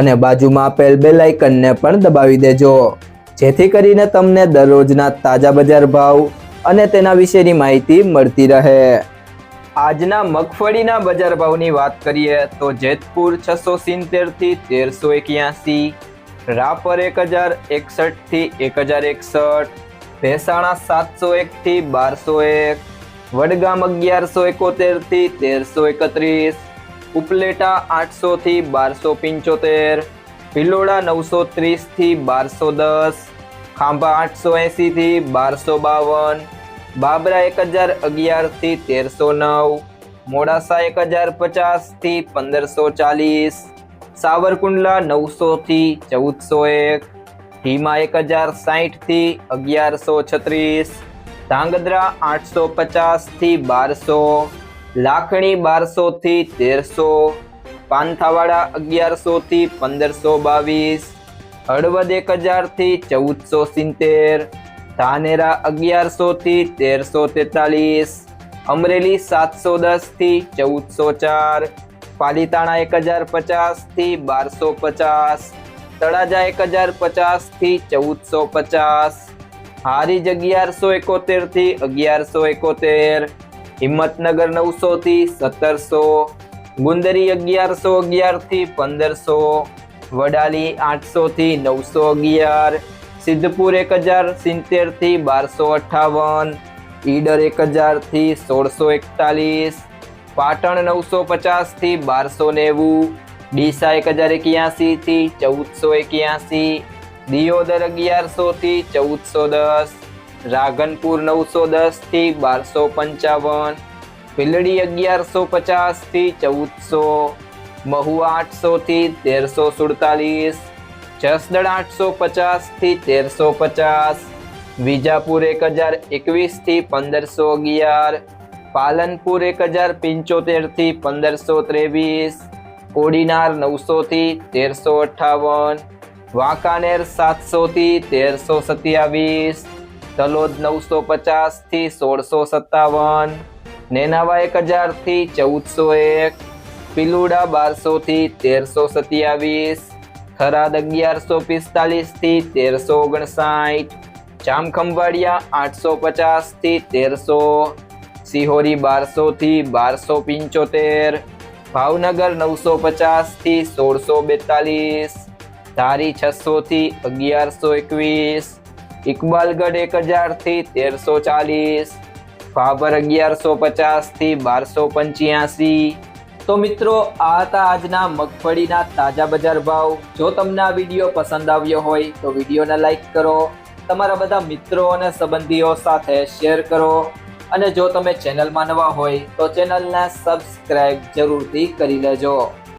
અને બાજુમાં આપેલ બે લાઇકનને પણ દબાવી દેજો. જેથી કરીને તમને દરરોજના તાજા બજાર ભાવ અને તેના વિશેની માહિતી મળતી રહે. આજના મગફળીના બજાર ભાવની વાત કરીએ તો જેતપુર છસો સિત્તેરથી તેરસો એક્યાસી, રાપર એક હજાર એકસઠથી એક હજાર એકસઠ, ભેસાણા સાતસો એકથી બારસો એક, વડગામ અગિયારસો એકોતેરથી તેરસો એકત્રીસ ઉપલેટા આઠસોથી બારસો પંચોતેર, ભિલોડા નવસો ત્રીસથી બારસો દસ, ખાંભા આઠસો એંસીથી બારસો બાવન, બાબરા એક હજાર અગિયારથી તેરસો નવ, મોડાસા એક હજાર પચાસથી પંદરસો ચાલીસ, સાવરકુંડલા નવસોથી ચૌદસો એક ધીમા એક હજાર સાહીઠથી અગિયારસો છત્રીસ, ધાંગધ્રા આઠસો પચાસથી બારસો લાખણી બારસોથી તેરસો, પાંથાવાડા અગિયારસોથી પંદરસો બાવીસ, હળવદ એક હજારથી ચૌદસો સિત્તેર, ધાનેરા અગિયારસોથી તેરસો તેતાલીસ, અમરેલી સાતસો દસથી ચૌદસો ચાર, પાલીતાણા એક હજાર પચાસથી બારસો પચાસ, તળાજા એક હજાર પચાસથી ચૌદસો પચાસ, હારીજ અગિયારસો એકોતેરથી અગિયારસો એકોતેર હિંમતનગર નવસોથી સત્તરસો ગુંદરી અગિયારસો અગિયારથી પંદરસો વડાલી આઠસોથી નવસો અગિયાર સિદ્ધપુર એક હજાર સિત્તેરથી બારસો અઠ્ઠાવન ઈડર એક હજારથી સોળસો એકતાલીસ પાટણ નવસો પચાસથી બારસો નેવું ડીસા એક હજાર એક્યાસીથી ચૌદસો એક્યાસી દિયોદર અગિયારસોથી ચૌદસો દસ રાધનપુર નવસો દસથી બારસો પંચાવન, ભીલડી અગિયારસો પચાસથી ચૌદસો, મહુવા આઠસોથી તેરસો સુડતાલીસ, જસદણ આઠસો પચાસથી તેરસો પચાસ, વિજાપુર એક હજાર એકવીસથી પંદરસો અગિયાર, પાલનપુર એક હજાર પંચોતેરથી પંદરસો ત્રેવીસ, કોડીનાર નવસોથી તેરસો અઠ્ઠાવન, વાંકાનેર સાતસોથી તેરસો સત્યાવીસ તલોદ નવસો પચાસથી સોળસો સત્તાવન નેનાવા એક હજારથી ચૌદસો એક, પિલુડા બારસોથી તેરસો સત્યાવીસ, થરાદ અગિયારસો પિસ્તાલીસથી તેરસો ઓગણસાઠ, જામખંભાળિયા આઠસો પચાસથી તેરસો, સિહોરી બારસોથી બારસો પંચોતેર, ભાવનગર નવસો પચાસથી સોળસો બેતાલીસ, ધારી છસોથી અગિયારસો એકવીસ ઇકબાલગઢ એક હજારથી તેરસો ચાલીસ ભાભર અગિયારસો પચાસથી બારસો પંચ્યાસી. તો મિત્રો, આ હતા આજના મગફળીના તાજા બજાર ભાવ. જો તમને આ વીડિયો પસંદ આવ્યો હોય, તો વિડીયોને લાઈક કરો, તમારા બધા મિત્રો અને સંબંધીઓ સાથે શેર કરો. અને જો તમે ચેનલમાં નવા હોય, તો ચેનલને સબસ્ક્રાઈબ જરૂરથી કરી લેજો.